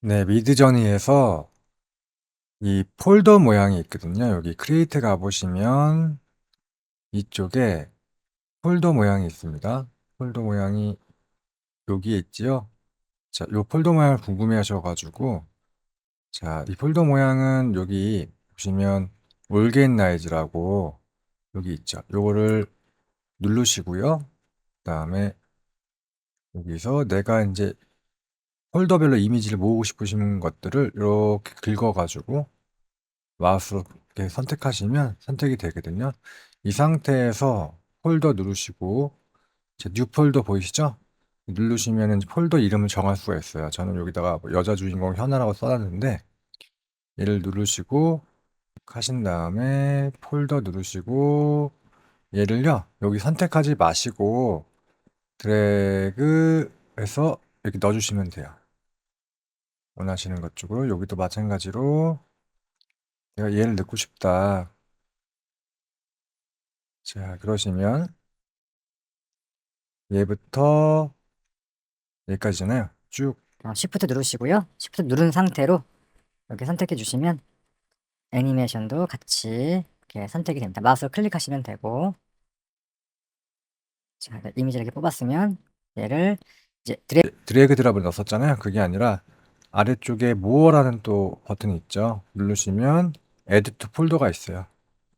네, 미드저니에서 이 폴더 모양이 있거든요. 여기 크리에이트 가 보시면 이쪽에 폴더 모양이 있습니다. 폴더 모양이 여기에 있지요. 자, 요 폴더 모양을 궁금해 하셔 가지고 자, 이 폴더 모양은 여기 보시면 올겐나이즈라고 여기 있죠. 요거를 누르시고요. 그 다음에 여기서 내가 이제 폴더별로 이미지를 모으고 싶으신 것들을 이렇게 긁어 가지고 마우스로 이렇게 선택하시면 선택이 되거든요. 이 상태에서 폴더 누르시고 제뉴 폴더 보이시죠? 누르시면 폴더 이름을 정할 수가 있어요. 저는 여기다가 뭐 여자 주인공 현아라고 써놨는데 얘를 누르시고 하신 다음에 폴더 누르시고 얘를요 여기 선택하지 마시고 드래그해서 이렇게 넣어주시면 돼요. 원하시는 것 쪽으로 여기도 마찬가지로 내가 얘를 넣고 싶다. 자, 그러시면 얘부터 여기까지잖아요. 쭉 어, Shift 누르시고요. Shift 누른 상태로 이렇게 선택해 주시면 애니메이션도 같이 이렇게 선택이 됩니다. 마우스로 클릭하시면 되고 자, 네, 이미지를 이렇게 뽑았으면 얘를 이제 드래 드래그 드랍을 넣었잖아요. 그게 아니라 아래쪽에 모어라는 또 버튼이 있죠. 누르시면 Add to 폴더가 있어요.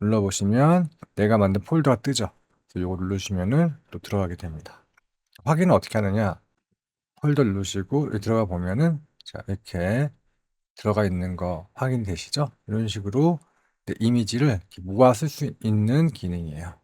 눌러보시면 내가 만든 폴더가 뜨죠. 그래서 이거 누르시면은 또 들어가게 됩니다. 확인은 어떻게 하느냐? 폴더 누르시고 들어가 보면은 자 이렇게 들어가 있는 거 확인되시죠? 이런 식으로 내 이미지를 모아 쓸 수 있는 기능이에요.